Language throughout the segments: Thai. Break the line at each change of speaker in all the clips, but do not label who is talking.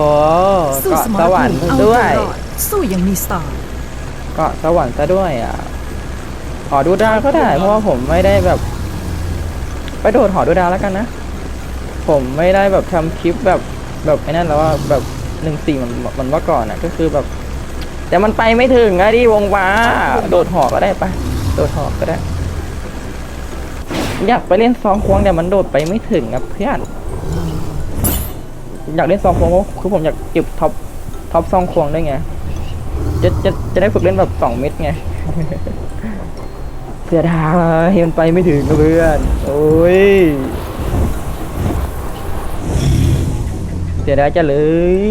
โห
สู้
เกาะ
สม
ส
ร
วร
ภู
รค์
มิเอา
ด้
ตัว
วย
รอดสู้อยังมีสไตล์
เกาะสวรรค์ซะด้วยอะ หอดูดาวก็ได้ เพราะว่าผมไม่ได้แบบ ไปโดดหอดูดาวแล้วกันนะ ผมไม่ได้แบบทำคลิปแบบแบบไอ้นั่นแล้วว่าแบบหนึ่งสี่มันมันว่าก่อนอะ ก็คือแบบ แต่มันไปไม่ถึงอะดิวงว้า โดดหอก็ได้ปะโดดหอก็ได้ อยากไปเล่นซองควงแต่มันโดดไปไม่ถึงอะเพื่อน อยากเล่นซองควงคือผมอยากเก็บท็อปท็อปซองควงได้ไงจะจะจะได้ฝึกเล่นแบบสองเม็ดไงเสียดายมันไปไม่ถึงเพื่อนโอ้ยเสียดายจะเล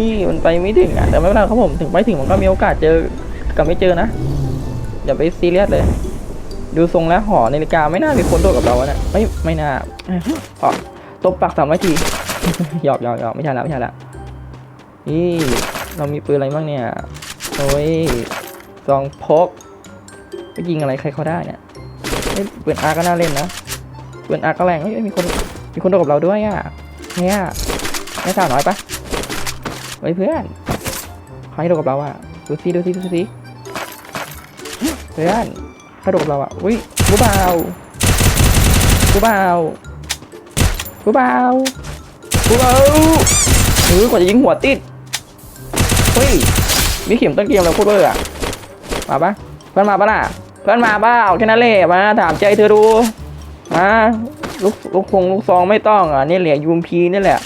ยมันไปไม่ถึงอะแต่ไม่เป็นไรครับผมถึงไปถึงมันก็มีโอกาสเจอกับไม่เจอนะอย่าไปซีเรียสเลย ดูทรงแล้วหอนาฬิกาไม่น่ามีคนโดดกับเราอะเนะไม่ไม่น่าอ๋อตบปากสามนาที หยอกหยอกหยอกไม่ใช่และไม่ใช่และนี่เรามีปืนอะไรบ้างเนี่ยโอ้ยซองพกไปยิงอะไรใครเขาได้เนี่ยปืนอาร์ก็น่าเล่นนะปืนอาร์ก็แรงเฮ้ยมีคนมีคนโดกับเราด้วยอะเนี่ยแม่สาวน้อยปะเฮ้ยเพื่อนใครโดดกับเราอะดูซิดูซิดูซิเพื่อนใครโดดกับเราอะอุ้ยกูเบากูเบากูเบา กูเบาเออกว่าจะยิงหัวติด เฮ้ย มีเข็มต้นเกมเราโคตรเบอร์อะมาปะเพื่อนมาปะน่ะ เพื่อนมาเปล่าแค่นั้นแหละมาถามใจเธอดูมาลูกลูกคงลูกซองไม่ต้องอะนี่เหลือยูมพีนี่แหละ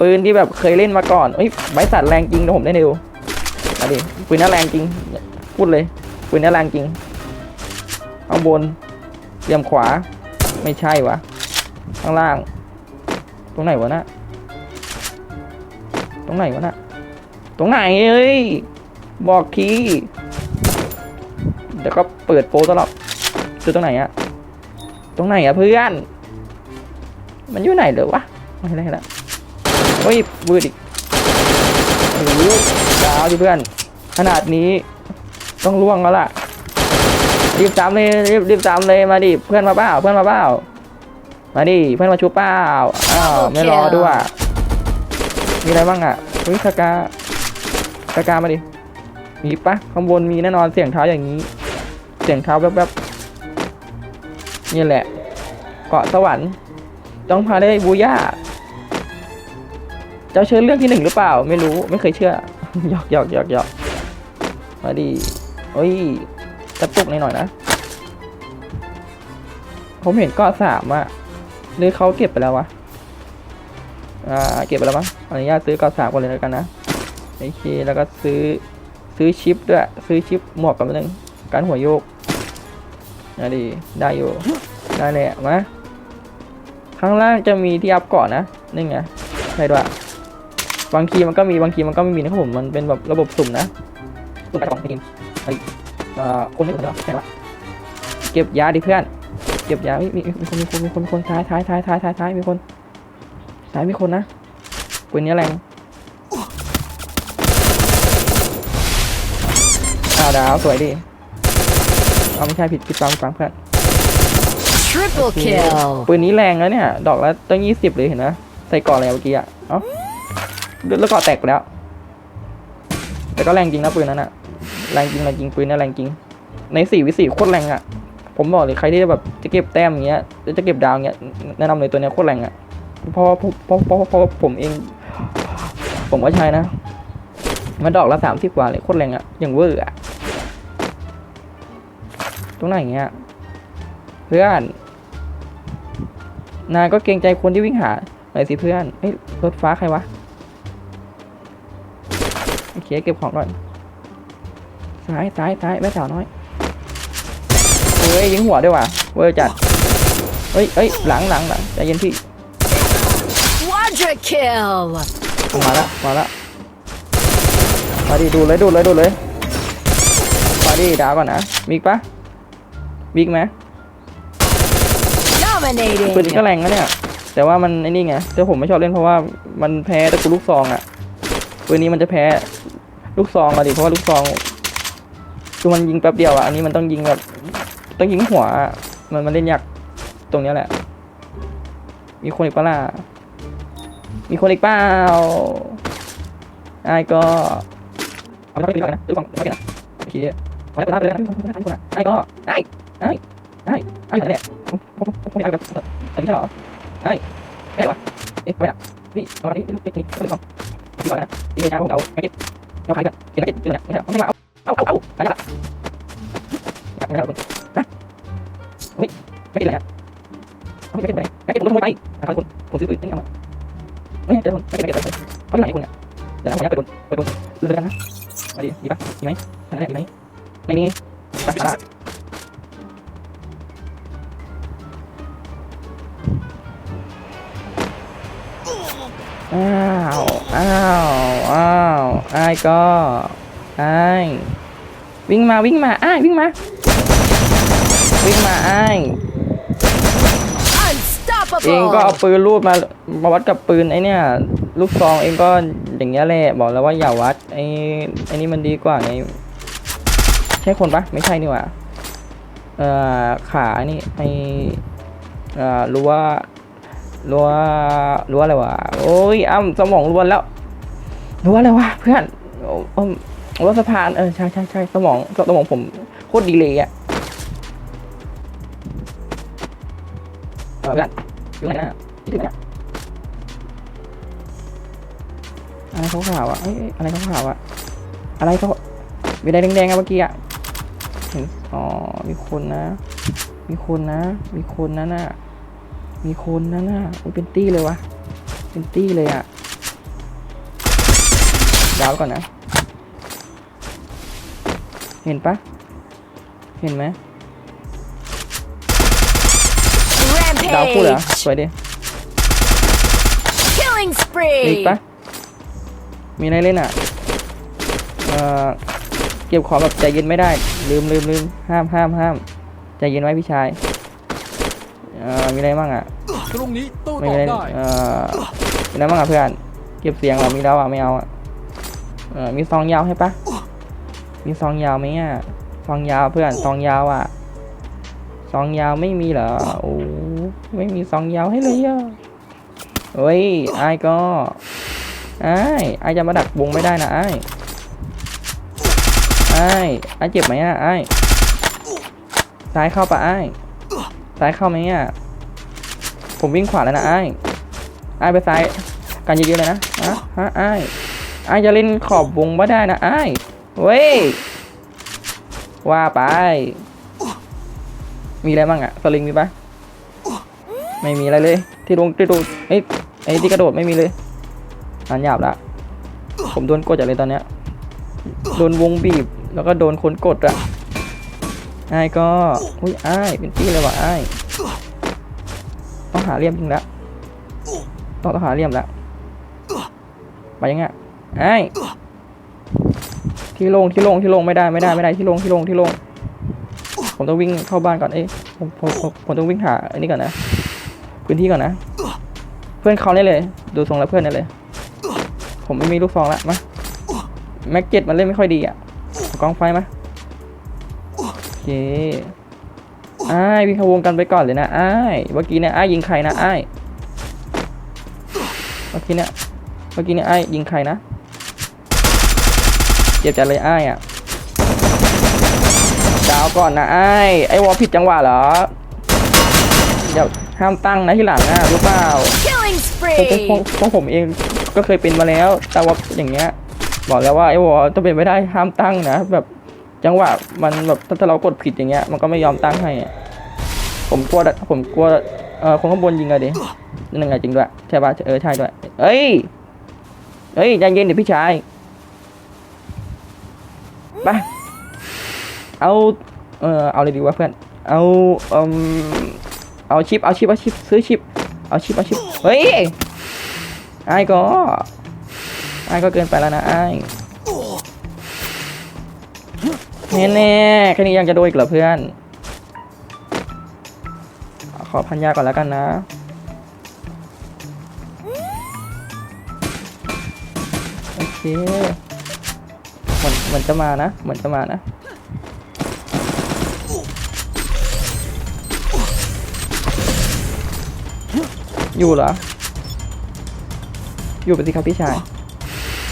ปืนที่แบบเคยเล่นมาก่อนเอ้ยใบสัตว์แรงจริงเดี๋ยวผมได้ดูมาดิปืนน่าแรงจริง พูดเลย ปืนน่าแรงจริงข้างบนเหลี่ยมขวา ไม่ใช่วะข้างล่าง ตรงไหนวะนะ รงไหนวะน่ะ ตรงไหนเอ้ย บอกที เดี๋ยวก็เปิดโปตลอดคือตรงไหนอะตรงไหนอะเพื่อน มันอยู่ไหนเดี๋ยวะไม่ได้และเฮ้ยวืดอีกโอ้โหดาวดิเพื่อน ขนาดนี้ต้องล่วงแล้วล่ะ รีบตามเลย รีบรีบตามเลย มาดิ เพื่อนมาเปล่า เพื่อนมาเปล่า มาดิ เพื่อนมาชูเปล่า อ้าว ไม่รอด้วย มีอะไรบ้างอะเฮ้ยสกาสกามาดิ มีปะข้างบนมีแน่นอนเสียงเท้าอย่างนี้ เสียงเท้าแวบๆนี่แหละ เกาะสวรรค์ต้องพาได้บูย่า เจ้าเชื่อเรื่องที่หนึ่งหรือเปล่า ไม่รู้ไม่เคยเชื่อหยอกหยอกหยอกหยอกมาดิโอ้ยกระตุกหน่อยๆนะ ผมเห็นเก้อนสามอะหรือเขาเก็บไปแล้ววะ อ่าเก็บไปแล้วมั้งอนุญาตซื้อก้อนสามก่อนเลยแล้วกันนะโอเคแล้วก็ซื้อซื้อชิปด้วยซื้อชิปหมาะกับนนึงการหัวโยกนะดีได้อยู่ได้เลยอะมาข้างล่างจะมีที่อัพก่อนนะนี่ไงใช่ด้วยบางทีมันก็มีบางทีมันก็ไม่มีนะครับผมมันเป็นแบบระบบสุ่มนะสุ่มไปของไม่กินไอ้เอ่อคนไม่คนเดียวใช่ปะเก็บยาดิเพื่อน เก็บยามีมีมีคนมีคนมีคนคนท้ายท้ายท้ายท้ายท้ายท้ายมีคน ท้ายมีคนนะปืนนี้แรงอ้าวดาวสวยดิเอาไม่ใช่ผิดผิดฟังผิดฟังเพื่อน
Triple kill
ปืนนี้แรงแล้วเนี่ย ดอกละตั้งยี่สิบเลยเห็นนะ ใส่ก่อนอะไรเมื่อกี้อะ เอ้าแล้วก่อแตกไปแล้ว แต่ก็แรงจริงนะปืนนั้นอะแรงจริงแรงจริงปืนนี่แรงจริง ในสี่วิสี่โคตรแรงอะผมบอกเลยใครที่แบบจะเก็บแต้มอย่างเงี้ยจะเก็บดาวอย่างเงี้ยแนะนำเลยตัวเนี้ยโคตรแรงอะ เพราะเพราะเพราะเพราะเพราะผมเอง ผมก็ใช้นะ มันดอกละสามสิบกว่าเลยโคตรแรงอะอย่างเวอร์อะตรงไหนอย่างเงี้ยเพื่อนนายก็เกรงใจคนที่วิ่งหาหน่อยสิเพื่อนเอ้ยรถฟ้าใครวะโอเคเก็บของก่อนซ้ายซ้ายซ้ายแม่สาวน้อยเฮ้ยยิงหัวด้วยว่ะเวอร์จัดเฮ้ยเฮ้ยหลังหลังหลังใจเย็นพี่
kill
มาละมาละมาดิดูเลยดูเลยดูเลยมาดิดาวก่อนนะมีอีกปะมีอีกไหมปืนนี้
Dominating
ก็แรงนะเนี่ย แต่ว่ามันไอ้นี่ไงแต่ผมไม่ชอบเล่นเพราะว่ามันแพ้ตะกูลูกซองอะ่ะปืนนี้มันจะแพ้ลูกซองอะดิเพราะว่าลูกซองคือมันยิงแป๊บเดียวอะอันนี้มันต้องยิงแบบต้องยิงหัวอะมันมันเล่นยากตรงเนี้ยแหละ มีคนอีกปะล่ะ มีคนอีกเปล่าไอ้ก็เอาไปเลยนะดูฟังไม่กันนะโอเคขอไปเลยไปเลยนะไอ้ก็ไอ้ไอ้ไอ้ไอ้เนี่ยผมผมผมไม่ได้แบบอันนี้ใช่หรอไอ้ไอ้วะเอ๊ะไปละนี่เอาอันนี้นี่นี่นี่ต้องดีกว่านะดีกว่าผมเอาไม่กินเอาใครกันกินไม่กินกินเนี่ยไม่มาเอาเอาเอาเอา ก็ไอ้ายวิ่งมาวิ่งมาไอ้ายวิ่งมา วิ่งมาไอ้ายเองก็เอา
Unstoppable.
ปืนรูดมามาวัดกับปืนไอ้เนี่ย ลูกซองเองก็อย่างเงี้ยแหละบอกแล้วว่าอย่าวัดไอ้ไอ้นี่มันดีกว่าไงใช่คนปะไม่ใช่นี่หว่าเอ่อขาไอ้นี่ไอ้เอ่อรั้วรั้วรั้วอะไรวะโอ้ยอ้ำสมองรวนแล้วรั้วอะไรวะเพื่อนโอ้โอ้ รั้วสะพานเออใช่ใช่ใช่สมองสมองผมโคตรดีเลยอะเออเพื่อนอยู่ไหนนะที่ถึงไหนนะอะไรขาวๆอะอ้อะไรขาวๆอะอะไรเขามีอะไรแดงๆอะเมื่อกี้อะเห็นอ๋อมีคนนะ มีคนนะ มีคนนะน่ะมีคนนะน่ะอุ๊ยเป็นตี้เลยวะเป็นตี้เลยอะดาวก่อนนะ เห็นปะเห็นไหมดาวพูดเหรอ
Rampage.
สวยดิ
Killing
มีอีก
spree.
ปะมีอะไรเล่นอะเอ่อเก็บของแบบใจเย็นไม่ได้ ลืมลืมลืมห้ามห้ามห้ามใจเย็นไว้พี่ชายเอ่อมีอะไรบ้างอะ
ตรงนี้โต้
ไม่
ตอบ
ได้
ได้
เอ่อมีอะไรบ้างอะเพื่อน เก็บเสียงเหรอมีแล้วอะไม่เอาอะเออมีซองยาวให้ปะ มีซองยาวไหมอะซองยาวเพื่อนซองยาวอะซองยาวไม่มีเหรอโอ้ไม่มีซองยาวให้เลยอะเฮ้ยไอ้ก็ไอ้ายอ้จะมาดักวงไม่ได้นะไอ้ายอ้ายอ้เจ็บไหมอะไอ้ซ้ายเข้าปะไอ้ซ้ายเข้าไหมอะผมวิ่งขวาแล้วนะไอ้ายอ้ไปซ้ายกันเยอะๆเลยนะฮะไอ้ายอ้จะเล่นขอบวงไม่ได้นะไอ้ เว้ย ว่าไป มีอะไรบ้างอะสลิงมีปะไม่มีอะไรเลย ที่ลงที่ลงไอ้ไอ้ที่กระโดดไม่มีเลยอันหยาบละ ผมโดนกดจากเลยตอนเนี้ย โดนวงบีบ แล้วก็โดนคนกดอะไอ้ก็ อุ้ยไอ้เป็นที่เลยว่ะไอ้ต้องหาเลี่ยมจริงละต้องต้องหาเลี่ยมละไปยังไงไอ้ ที่ลงที่ลงที่ลงไม่ได้ไม่ได้ไม่ได้ที่ลงที่ลงที่ลงผมต้องวิ่งเข้าบ้านก่อนเอ้ยผมผมผมผมต้องวิ่งหาอันนี้ก่อนนะพื้นที่ก่อนนะ เพื่อนเขาได้เลย ดูทรงแล้วเพื่อนได้เลย ผมไม่มีลูกซองละมาแม็กเก็ตมันเล่นไม่ค่อยดีอะกล้องไฟมาโอเคอ้ายวิ่งเข้าวงกันไปก่อนเลยนะอ้ายเมื่อกี้เนี่ยอ้ายยิงใครนะอ้ายเมื่อกี้เนี่ยเมื่อกี้เนี่ยไอ้ยยิงใครนะ เจ็บจัดเลยอ้ายอะดาวก่อนนะไอ้ายไอ้วอลผิดจังหวะเหรอเดี๋ยวห้ามตั้งนะที่หลังนะรู้เปล่า
Killing
พวกพวกพว
spree.
กผมเองก็เคยเป็นมาแล้วแต่ว่าอย่างเงี้ยบอกแล้วว่าไอ้วอลต้องเป็นไม่ได้ห้ามตั้งนะแบบจังหวะมันแบบถ้าเรากดผิดอย่างเงี้ยมันก็ไม่ยอมตั้งให้อะผมกลัวผมกลัวเออคนข้างบนยิงอะดินั่นไงจริงด้วยใช่ป่ะเออใช่ด้วยเอ้ยเอ้ยใจเย็นเดี๋ยวพี่ชาย ไปเอา เออเอาเลยดีวะเพื่อน เอาเอมเอาชิป เอาชิป เอาชิป ซื้อชิป เอาชิป เอาชิป เฮ้ย ไอ้ก็ ไอ้ก็เกินไปแล้วนะไอ้แน่ๆแค่นี้ยังจะโดนอีกเหรอเพื่อน ขอพันยาก่อนแล้วกันนะโอเค เหมือนเหมือนจะมานะ เหมือนจะมานะ อยู่เหรอ อยู่ไปสิครับพี่ชาย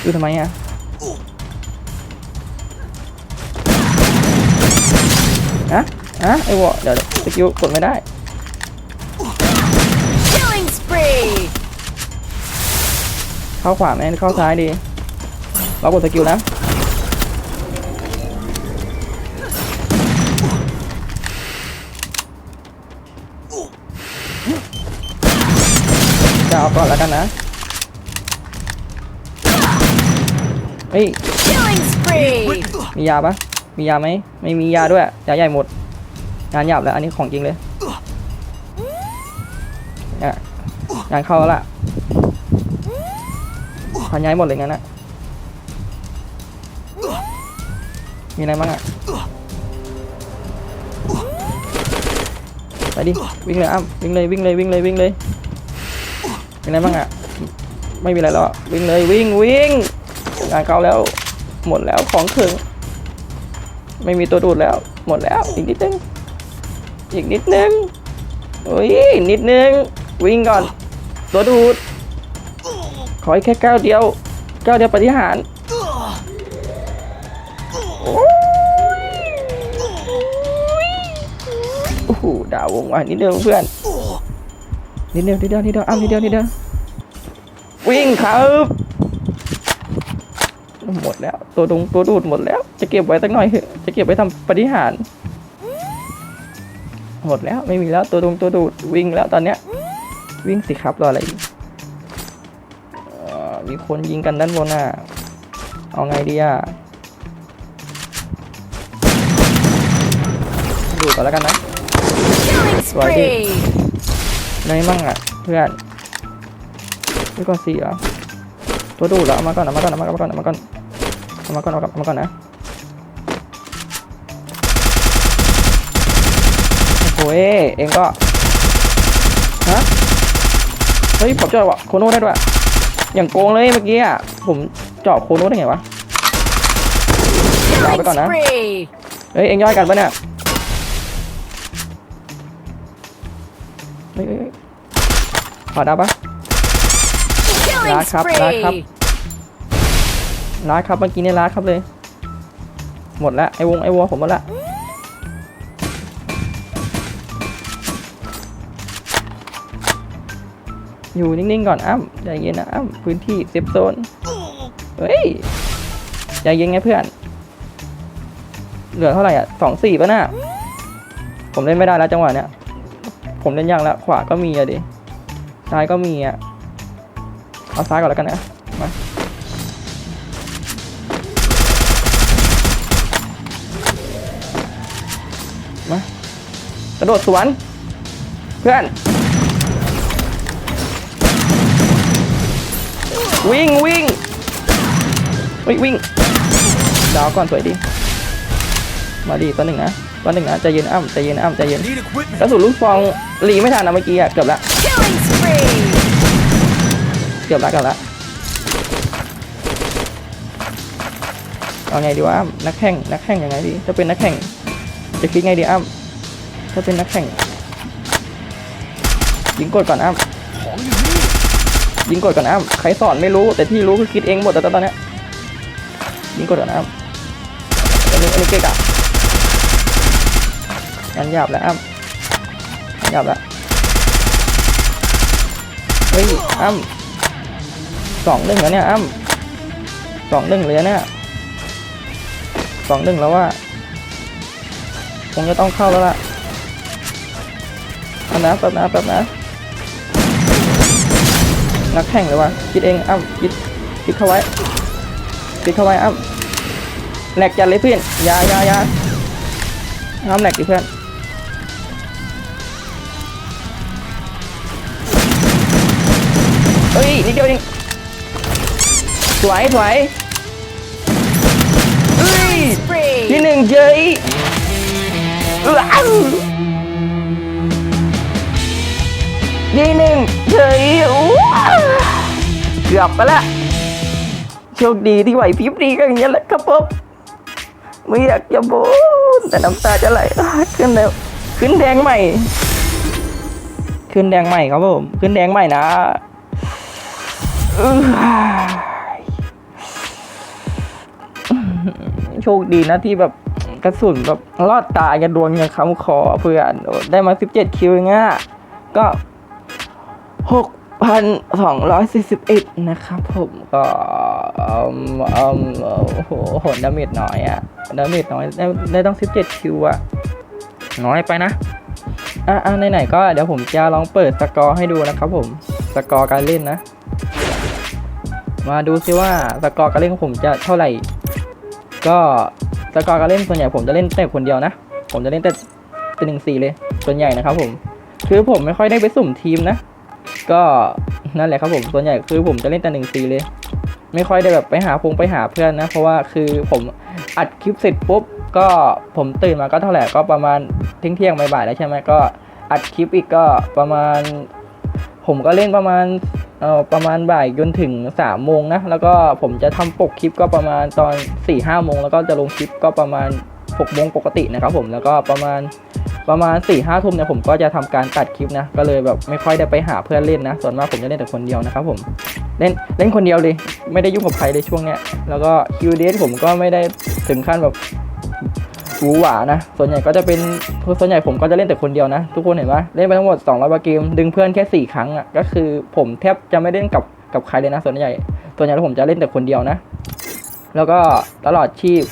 อยู่ทำไมอะอะอะไอ้วอเดี๋ยวสกิลกดไม่ได้เข้าขวาแม่เข้าซ้ายดีเรากดสกิลนะ จะเอาก่อนแล้วกันนะเฮ้ย
Killing spree.
มียาปะมียาไหมไม่มียาด้วยยาใหญ่หมด งานหยาบแล้ว อันนี้ของจริงเลยเนี่ยงานเข้าแล้วล่ะพันย้ายหมดเลยงั้นนะมีอะไรบ้างอะไปดิวิ่งเลยอ้ำวิ่งเลยวิ่งเลยวิ่งเลยวิ่งเลย มีอะไรบ้างอะไม่มีอะไรแล้ววิ่งเลยวิ่งวิ่งงานเข้าแล้ว หมดแล้วของถึง ไม่มีตัวดูดแล้ว หมดแล้วอีกนิดนึงอีกนิดนึงโอ้ยนิดนึงวิ่งก่อน ตัวดูด ขออีกแค่ก้าวเดียวก้าวเดียวปฏิหารย์โอ้ยโอ้โหดาววงว่ะนิดเดียวเพื่อน นิดเดียวนิดเดียวนิดเดียวอ้าวนิดเดียวนิดเดียววิ่งครับหมดแล้ว ตัวดงตัวดูดหมดแล้ว จะเก็บไว้สักหน่อยเถอะจะเก็บไว้ทำปฏิหารย์หมดแล้วไม่มีแล้วตัวดงตัวดูดวิ่งแล้วตอนเนี้ย วิ่งสิครับรออะไรอีกเอ่อมีคนยิงกันด้านบนอะเอาไงดีอะดูก่อนแล้วกันนะ
Killing spree.
ในมั่งอะเพื่อนนี่ก่อนสี่เหรอตัวดูดเหรอเอามาก่อนเอามาก่อนเอามาก่อนเอามาก่อนเอามาก่อนเอามาก่อนนะโอ้ยเองก็ฮะเฮ้ยผมเจาะโคโน่ได้ด้วยอย่างโกงเลยเมื่อกี้อะผมเจาะโคโน่ได้ไงวะ
Killing
Đảo cái con á.
spree.
เฮ้ยเองย่อยกันปะเนี่ยเฮ้ย เฮ้ยเฮ้ยขอดาวปะ
Killing
Lá khắp, lá khắp.
spree.
ร้านครับเมื่อกี้เนี่ยร้านครับเลย หมดละไอวงไอวัวผมหมดละอยู่นิ่งๆก่อนอ้ำใจเย็นนะอ้ำพื้นที่เซฟโซนเฮ้ยใจเย็นไงเพื่อน เหลือเท่าไหร่อะสองสี่ป่ะน่ะผมเล่นไม่ได้แล้วจังหวะเนี้ยผมเล่นยากแล้วขวาก็มีอะดิ ซ้ายก็มีอะ เอาซ้ายก่อนแล้วกันนะ มา มากระโดดสวน เพื่อน วิ่งวิ่งวิ่งวิ่งดาวก่อนสวยดี มาดีตัวหนึ่งนะ ตัวหนึ่งนะใจเย็นอ้ำใจเย็นอ้ำใจเย็น
Need equipment.
กระสุนลูกฟองหลีไม่ทันนะเมื่อกี้อะเกือบละ
Killing spree.
เกือบละเกือบละเอาไงดีวะอ้ำนักแข่งนักแข่งยังไงดีจะเป็นนักแข่งจะคิดไงดีอ้ำถ้าเป็นนักแข่งยิงกดก่อนอ้ำ
ของอยู่นี่
ยิงกดก่อนอ้ำใครสอนไม่รู้แต่ที่รู้คือคิดเองหมดแต่ตอนเนี้ยยิงกดก่อนอ้ำอันนี้อันนี้เก๊กอะ งานหยาบแล้วอ้ำงานหยาบแล้วเฮ้ยอ้ำสองหนึ่งแล้วเนี่ยอ้ำสองหนึ่งเลยอเนี่ยสองหนึ่งแล้วว่าคงจะต้องเข้าแล้วล่ะแป๊บนะแป๊บนะแป๊บนะนักแข่งเลยวะคิดเองอ้ำคิดคิดเข้าไว้คิดเข้าไว้อ้ำแหลกจัดเลยเพื่อนยายายาห้ามแหลกดิเพื่อน เฮ้ยนิดเดียวเองสวยสวยเฮ้ย
Spree.
ที่หนึ่งเจยเอออ้าวที่หนึ่งเจยว้าวเกือบไปละโชคดีที่ไหวพริบดีก็อย่างนี้ยแหละครับผมไม่อยากจะบ่นแต่น้ำตาจะไหลอ่าขึ้นแล้วขึ้นแดงใหม่ ขึ้นแดงใหม่ครับผม ขึ้นแดงใหม่นะอื้อ โชคดีนะที่แบบกระสุนแบบรอดตายกันดวงยังค้ำคอเพื่อนได้มาสิบเจ็ดคิวเงอะก็หกพันสองร้อยสี่สิบเอ็ดนะครับผมก็อืมโอ้โหโหดดาเมจน้อยอะดาเมจน้อยได้ได้ต้องสิบเจ็ดคิวอะน้อยไปนะ อะอะไหนๆก็เดี๋ยวผมจะลองเปิดสกอร์ให้ดูนะครับผม สกอร์การเล่นนะ มาดูซิว่าสกอร์การเล่นของผมจะเท่าไหร่ ก็สกอร์การเล่นส่วนใหญ่ผมจะเล่นแต่คนเดียวนะ ผมจะเล่นแต่เป็นหนึ่งสี่เลย ส่วนใหญ่นะครับผม คือผมไม่ค่อยได้ไปสุ่มทีมนะ ก็นั่นแหละครับผม ส่วนใหญ่คือผมจะเล่นแต่หนึ่งสี่เลย ไม่ค่อยได้แบบไปหาพงไปหาเพื่อนนะ เพราะว่าคือผมอัดคลิปเสร็จปุ๊บ ก็ผมตื่นมาก็เท่าไหร่ก็ประมาณเที่ยงเที่ยงบ่ายๆแล้วใช่ไหมก็อัดคลิปอีกก็ประมาณ ผมก็เล่นประมาณเอ่อประมาณบ่ายจนถึง3ามโมงนะ แล้วก็ผมจะทำปกคลิปก็ประมาณตอน4ี่ห้าโมงแล้วก็จะลงคลิปก็ประมาณ6กโมงปกตินะครับผมแล้วก็ประมาณประมาณ4ี่ห้าทุ่มเนี่ยผมก็จะทำการตัดคลิปนะ ก็เลยแบบไม่ค่อยได้ไปหาเพื่อนเล่นนะ ส่วนมากผมจะเล่นแต่คนเดียวนะครับผมเล่นเล่นคนเดียวเลย ไม่ได้ยุ่งกับใครเลยช่วงเนี้ยแล้วก็คิวเดผมก็ไม่ได้ถึงขั้นแบบ หวือหวานะ ส่วนใหญ่ก็จะเป็นส่วนใหญ่ผมก็จะเล่นแต่คนเดียวนะ ทุกคนเห็นปะเล่นไปทั้งหมด200กว่าเกม ดึงเพื่อนแค่4ครั้งอะก็คือผมแทบจะไม่เล่นกับกับใครเลยนะ ส่วนใหญ่ส่วนใหญ่แล้วผมจะเล่นแต่คนเดียวนะ แล้วก็ตลอดชีพ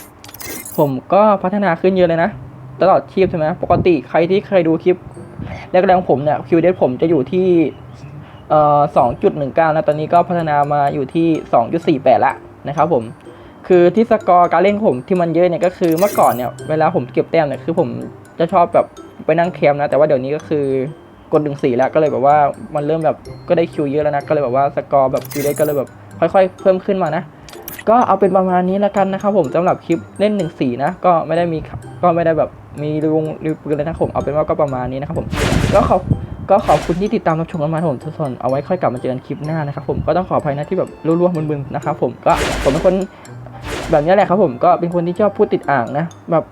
ผมก็พัฒนาขึ้นเยอะเลยนะ ตลอดชีพใช่ไหมปกติใครที่เคยดูคลิปแรกๆของผมเนี่ยคิวเดผมจะอยู่ที่เอ่อ2.19นะตอนนี้ก็พัฒนามาอยู่ที่2.48ละนะครับผม คือที่สกอร์การเล่นผมที่มันเยอะเนี่ยก็คือเมื่อก่อนเนี่ยเวลาผมเก็บแต้มเนี่ยคือผมจะชอบแบบไปนั่งแคมนะแต่ว่าเดี๋ยวนี้ก็คือกดดึงสี่แล้วก็เลยแบบว่ามันเริ่มแบบก็ได้คิวเยอะแล้วนะก็เลยแบบว่าสกอร์แบบคิวได้ก็เลยแบบค่อย ๆ เพิ่มขึ้นมานะ ก็เอาเป็นประมาณนี้แล้วกันนะครับผมสำหรับคลิปเล่น1นสีนะก็ไม่ได้มีก็ไม่ได้แบบมีรีวงรีวิวปืนเลยนะผมเอาเป็นว่าก็ประมาณนี้นะครับผมก็ขอบก็ขอบคุณที่ติดตามรับชมกันมาผมทุกคนเอาไว้ค่อยกลับมาเจอกันคลิปหน้านะครับผมก็ต้องขออภัยนะที่แบบรั่วๆมึนๆนะครับผมก็ผมเป็นคน แบบนี้แหละครับผมก็เป็นคนที่ชอบพูดติดอ่างนะ แบบ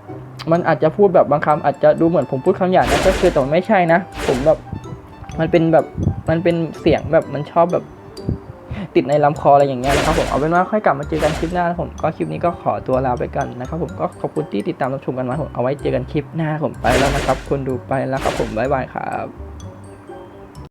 มันอาจจะพูดแบบบางคำอาจจะดูเหมือนผมพูดคำหยาบนะก็คือแต่ไม่ใช่นะ ผมแบบมันเป็นแบบมันเป็นเสียงแบบมันชอบแบบติดในลำคออะไรอย่างเงี้ยนะครับผมเอาเป็นว่าค่อยกลับมาเจอกันคลิปหน้านะผมก็คลิปนี้ก็ขอตัวลาไปกันนะครับผมก็ขอบคุณที่ติดตามรับชมกันมาผมเอาไว้เจอกันคลิปหน้าผมไปแล้วนะครับคุณดูไปแล้วครับผมบ๊ายบายครับ